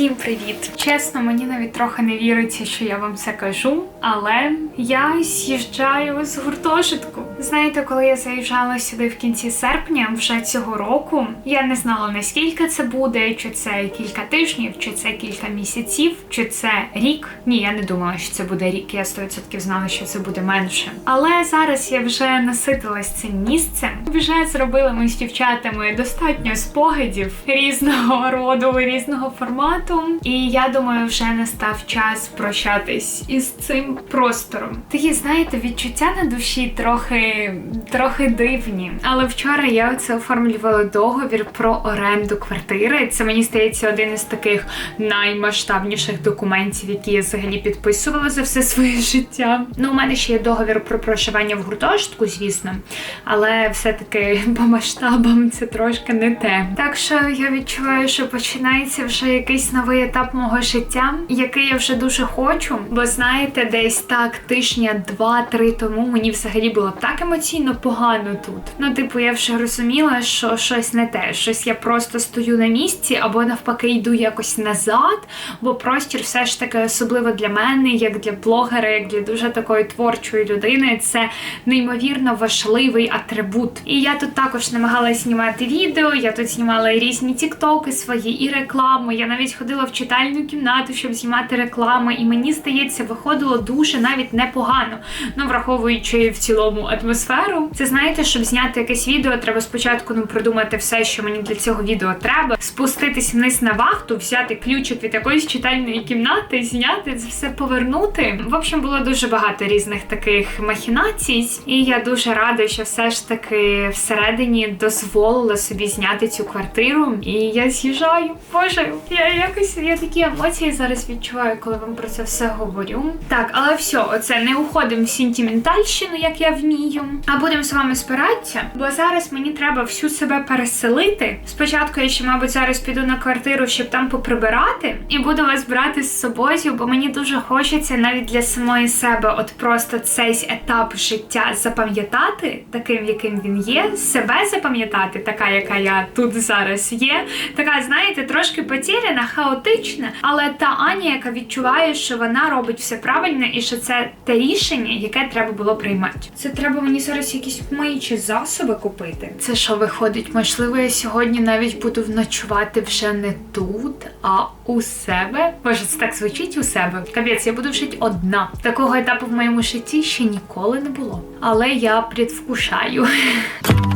Всім привіт! Чесно, мені навіть трохи не віриться, що я вам це кажу, але я з'їжджаю з гуртожитку. Знаєте, коли я заїжджала сюди в кінці серпня вже цього року, я не знала наскільки це буде, чи це кілька тижнів, чи це кілька місяців, чи це рік. Ні, я не думала, що це буде рік. Я 100% знала, що це буде менше. Але зараз я вже наситилась цим місцем. Вже зробили ми з дівчатами достатньо спогадів різного роду, різного формату. І я думаю, вже настав час прощатись із цим простором. Такі, знаєте, відчуття на душі трохи, трохи дивні. Але вчора я це оформлювала договір про оренду квартири. Це мені здається один із таких наймасштабніших документів, які я взагалі підписувала за все своє життя. Ну, у мене ще є договір про проживання в гуртожитку, звісно, але все-таки по масштабам це трошки не те. Так що я відчуваю, що починається вже якийсь новий етап мого життя, який я вже дуже хочу. Бо знаєте, десь так тижня два-три тому мені взагалі було так емоційно погано тут. Ну, типу, я вже розуміла, що щось не те, щось я просто стою на місці, або навпаки йду якось назад. Бо простір все ж таки особливо для мене, як для блогера, як для дуже такої творчої людини, це неймовірно важливий атрибут. І я тут також намагалася знімати відео. Я тут знімала різні тіктоки свої, і реклами. Я навіть ходила в читальну кімнату, щоб знімати реклами. І мені здається, виходило дуже навіть непогано. Ну, враховуючи в цілому атмосферу. Це знаєте, щоб зняти якесь відео, треба спочатку ну продумати все, що мені для цього відео треба, спуститись вниз на вахту, взяти ключик від якоїсь читальної кімнати, зняти це все повернути. В общем, було дуже багато різних таких махінацій, і я дуже рада, що все ж таки всередині дозволила собі зняти цю квартиру. І я з'їжджаю. Боже, я якось я такі емоції зараз відчуваю, коли вам про це все говорю. Так, але все, оце не уходимо в сентиментальщину, як я вмію. А будемо з вами спиратися, бо зараз мені треба всю себе переселити. Спочатку я ще, мабуть, зараз піду на квартиру, щоб там поприбирати, і буду вас брати з собою, бо мені дуже хочеться навіть для самої себе, от просто цей етап життя запам'ятати, таким, яким він є, себе запам'ятати, така, яка я тут зараз є. Така, знаєте, трошки потеряна, хаотична, але та Аня, яка відчуває, що вона робить все правильно і що це те рішення, яке треба було приймати. Це треба мені зараз якісь миючі засоби купити. Це що виходить? Можливо, я сьогодні навіть буду ночувати вже не тут, а у себе. Боже, це так звучить у себе. Капець, я буду жити одна. Такого етапу в моєму житті ще ніколи не було. Але я предвкушаю.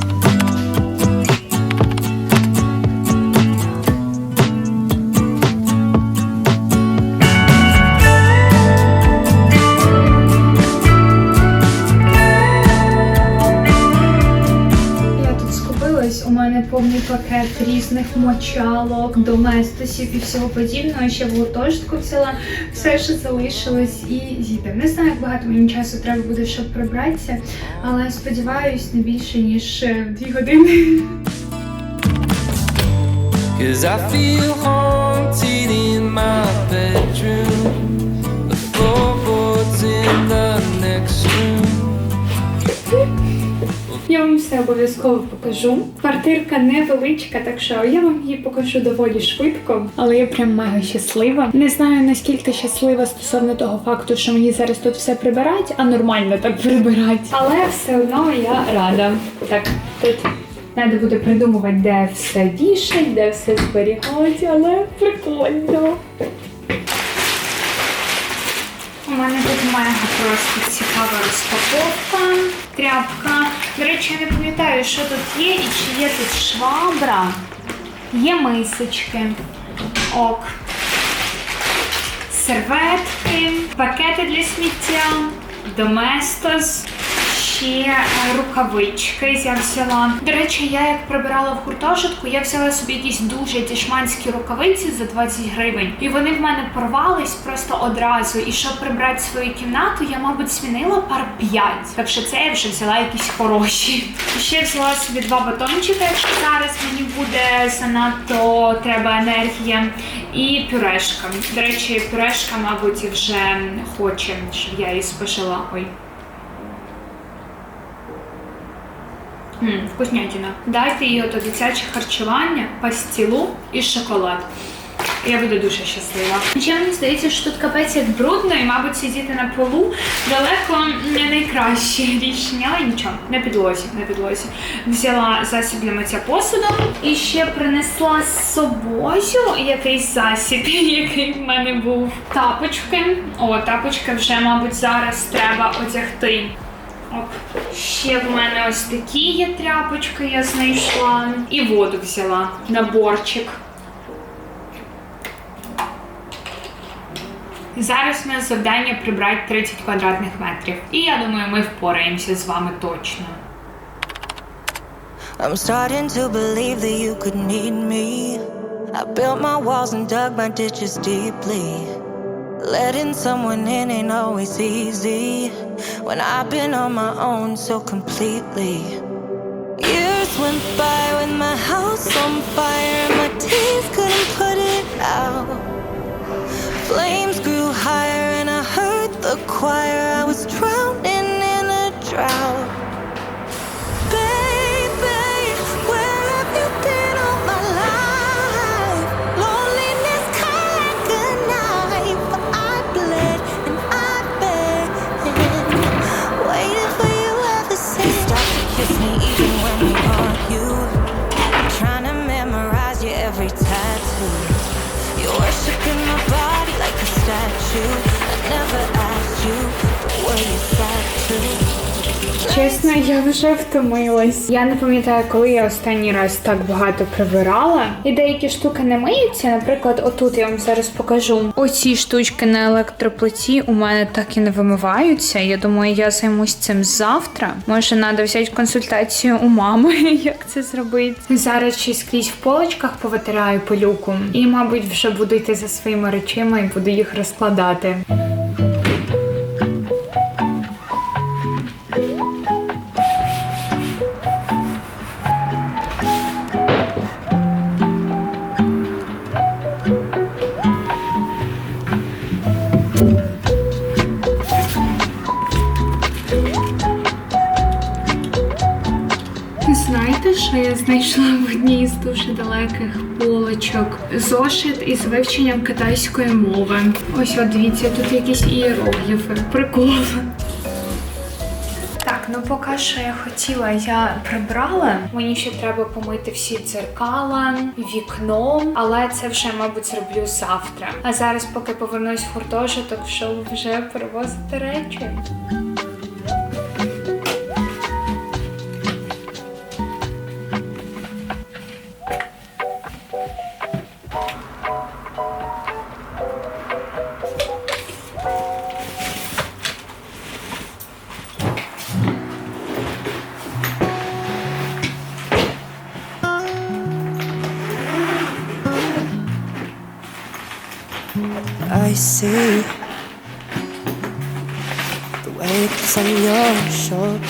пакет різних мочалок, доместосів і всього подібного. Ще в гуртожитку взяла все, що залишилось, і з'їдемо. Не знаю, як багато мені часу треба буде, щоб прибратися, але сподіваюсь, не більше ніж е, дві години. Cause I feel haunted in my bedroom. The floorboards Я вам все обов'язково покажу. Квартирка невеличка, так що я вам її покажу доволі швидко, але я прям мега щаслива. Не знаю наскільки щаслива стосовно того факту, що мені зараз тут все прибирать, а нормально так прибирать. Але все одно я рада. Так, тут треба буде придумувати, де все вішать, де все зберігати, але прикольно. У мене тут мега просто цікава розпаковка, тряпка. До речі, я не пам'ятаю, що тут є і чи є тут швабра. Є мисочки. Ок. Серветки, пакети для сміття, доместос. Ще е, рукавички я взяла. До речі, я як прибирала в гуртожитку, я взяла собі якісь дуже дішманські рукавиці за 20 гривень. І вони в мене порвались просто одразу. І щоб прибрати свою кімнату, я, мабуть, змінила пар 5. Так що це я вже взяла якісь хороші. І ще взяла собі два батончика, якщо зараз мені буде занадто треба енергія. І пюрешка. До речі, пюрешка, мабуть, вже хоче, щоб я її спожила. Ой. М, вкуснятина. Дайте їй ото дитяче харчування, пастілу і шоколад. Я буду дуже щаслива. Ще мені здається, що тут капець як брудно, і, мабуть, сидіти на полу далеко не найкраще рішення, але нічого, на підлозі, на підлозі. Взяла засіб для миття посуду і ще принесла з собою якийсь засіб, який в мене був. Тапочки. О, тапочки вже, мабуть, зараз треба одягти. Оп. Ще в мене ось такі є тряпочки, я знайшла. І воду взяла. Наборчик. Зараз у нас завдання прибрати 30 квадратних метрів. І я думаю, ми впораємося з вами точно. I'm starting to believe that you could need me. I built my walls and dug my ditches deeply. Letting someone in ain't always easy. When I've been on my own so completely. Years went by with my house on fire, and my tears couldn't put it out. Flames grew higher, and I heard the choir. I was drowning in a drought. Чесно, я вже втомилась. Я не пам'ятаю, коли я останній раз так багато прибирала. І деякі штуки не миються. Наприклад, отут я вам зараз покажу. Оці штучки на електроплиті у мене так і не вимиваються. Я думаю, я займусь цим завтра. Може, треба взяти консультацію у мами, як це зробити. Зараз ще скрізь в полочках повитираю пилюку. І, мабуть, вже буду йти за своїми речима і буду їх розкладати. Зошит із вивченням китайської мови. Ось от дивіться, тут якісь ієрогліфи. Прикол. Так, ну поки що я хотіла, я прибрала. Мені ще треба помити всі дзеркала, вікно, але це вже, мабуть, зроблю завтра. А зараз, поки повернусь в гуртожиток, щоб вже перевозити речі. See the weight that's on your shoulders.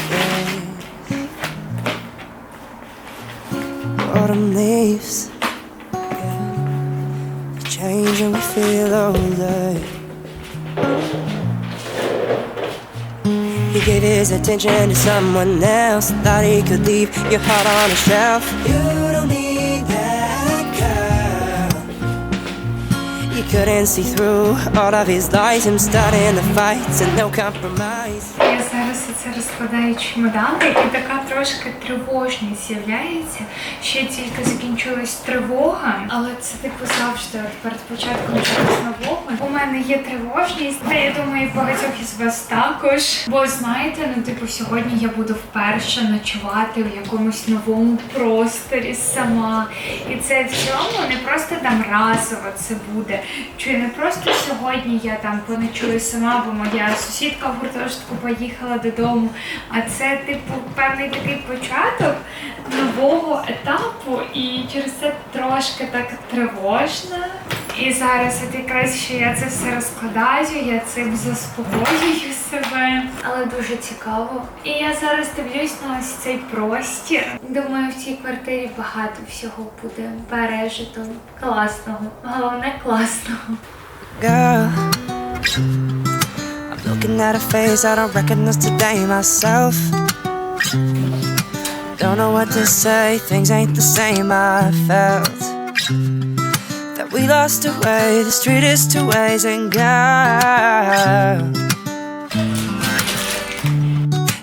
Autumn leaves, yeah. Change and we feel older. He gave his attention to someone else. Thought he could leave your heart on a shelf. You couldn't see through all of his lies, him starting the fights and no compromise. Це розкладаю чемодани і така трошки тривожність з'являється. Ще тільки закінчилась тривога, але це типу завжди перед початком чогось нового. У мене є тривожність, та я думаю, багатьох із вас також. Бо знаєте, ну типу сьогодні я буду вперше ночувати в якомусь новому просторі сама. І це в цілому не просто там разово це буде. Чи не просто сьогодні я там поночую сама, бо моя сусідка в гуртожитку поїхала додому. А це, типу, певний такий початок нового етапу, і через це трошки так тривожно. І зараз от якраз що я це все розкладаю, я цим заспокоюю себе, але дуже цікаво. І я зараз дивлюсь на ось цей простір. Думаю, в цій квартирі багато всього буде пережито. Класного, головне класного. Looking at a face I don't recognize today myself. Don't know what to say, things ain't the same I felt. That we lost our way. The street is two ways and God.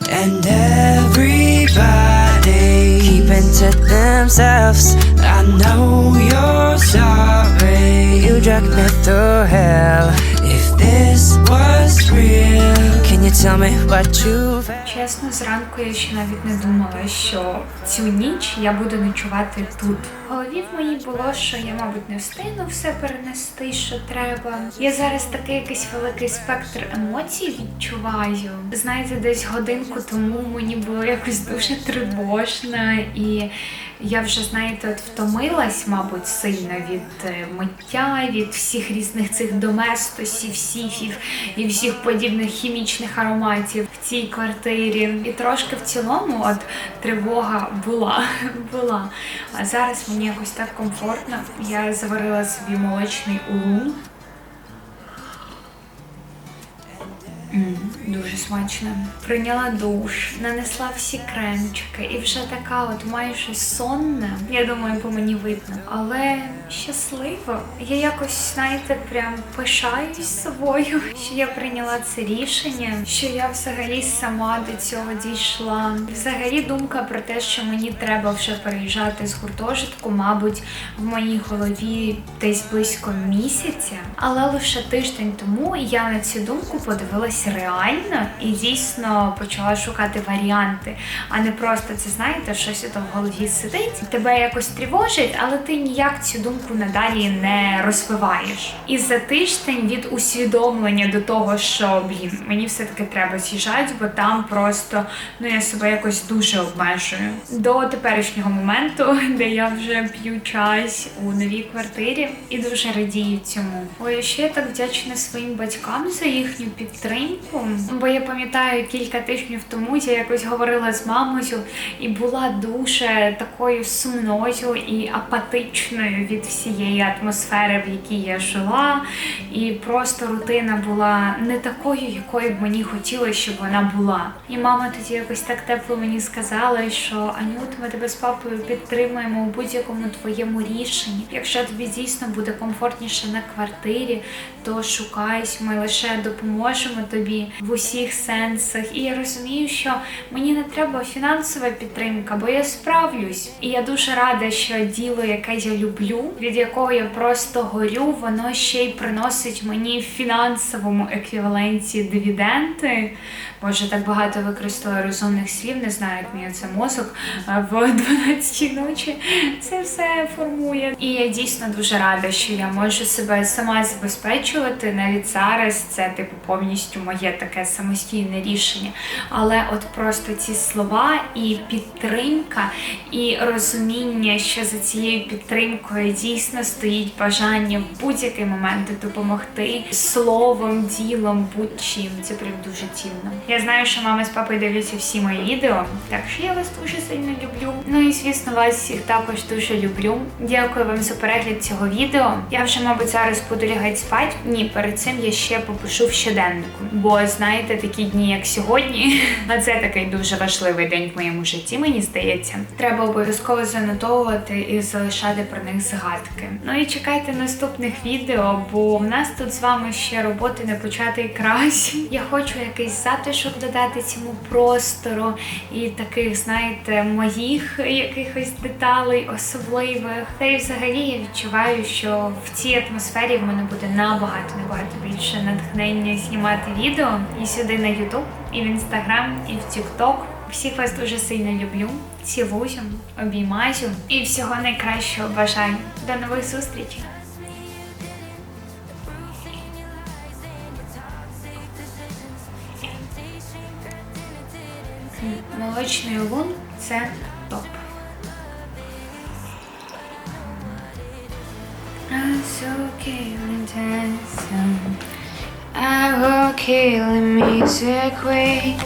And everybody keeping to themselves. I know you're sorry. You dragged me through hell. If this was Чесно, зранку я ще навіть не думала, що цю ніч я буду ночувати тут. В голові в моїй було, що я, мабуть, не встигну все перенести, що треба. Я зараз такий якийсь великий спектр емоцій відчуваю. Знаєте, десь годинку тому мені було якось дуже тривожно і. Я вже, знаєте, от втомилась, мабуть, сильно від е, миття, від всіх різних цих доместосів, сіфів і всіх подібних хімічних ароматів в цій квартирі. І трошки в цілому от тривога була. була. А зараз мені якось так комфортно. Я заварила собі молочний улун. Дуже смачно. Прийняла душ, нанесла всі кремчики і вже така от майже сонна. Я думаю, по мені видно. Але щаслива. Я якось, знаєте, прям пишаюсь собою, що я прийняла це рішення, що я взагалі сама до цього дійшла. Взагалі думка про те, що мені треба вже переїжджати з гуртожитку, мабуть, в моїй голові десь близько місяця. Але лише тиждень тому я на цю думку подивилась реально і дійсно почала шукати варіанти, а не просто це знаєте, щось ото в голові сидить, тебе якось тривожить, але ти ніяк цю думку надалі не розвиваєш. І за тиждень від усвідомлення до того, що блін, мені все таки треба з'їжджати, бо там просто ну я себе якось дуже обмежую. До теперішнього моменту, де я вже п'ю час у новій квартирі і дуже радію цьому. Ой, ще я так вдячна своїм батькам за їхню підтримку. Бо я пам'ятаю кілька тижнів тому я якось говорила з мамою і була дуже такою сумною і апатичною від всієї атмосфери, в якій я жила. І просто рутина була не такою, якою б мені хотілося, щоб вона була. І мама тоді якось так тепло мені сказала, що Анют, ми тебе з папою підтримуємо у будь-якому твоєму рішенні. Якщо тобі дійсно буде комфортніше на квартирі, то шукайся, ми лише допоможемо тобі в усіх сенсах. І я розумію, що мені не треба фінансова підтримка, бо я справлюсь. І я дуже рада, що діло, яке я люблю, від якого я просто горю, воно ще й приносить мені в фінансовому еквіваленті дивіденди. Боже, так багато використовую розумних слів, не знаю, як мені це мозок в 12 ночі це все формує. І я дійсно дуже рада, що я можу себе сама забезпечувати. Навіть зараз це типу повністю моє таке самостійне рішення. Але от просто ці слова і підтримка, і розуміння, що за цією підтримкою дійсно стоїть бажання в будь-який момент допомогти словом, ділом, будь-чим. Це прям дуже цінно. Я знаю, що мама з папою дивляться всі мої відео, так що я вас дуже сильно люблю. Ну і звісно, вас всіх також дуже люблю. Дякую вам за перегляд цього відео. Я вже, мабуть, зараз буду лягати спати. Ні, перед цим я ще попишу в щоденнику. Бо знаєте, такі дні, як сьогодні, а це такий дуже важливий день в моєму житті, мені здається. Треба обов'язково занотовувати і залишати про них згадки. Ну і чекайте наступних відео, бо в нас тут з вами ще роботи не початий край. Я хочу якийсь затишок додати цьому простору і таких, знаєте, моїх якихось деталей особливих. Та й взагалі я відчуваю, що в цій атмосфері в мене буде набагато набагато більше натхнення знімати відео і сюди на YouTube, і в Instagram, і в TikTok. Всіх вас дуже сильно люблю, цілую, обіймаю і всього найкращого бажаю. До нових зустрічей! Молочний лун це топ. Killing dancing. I will kill the music way.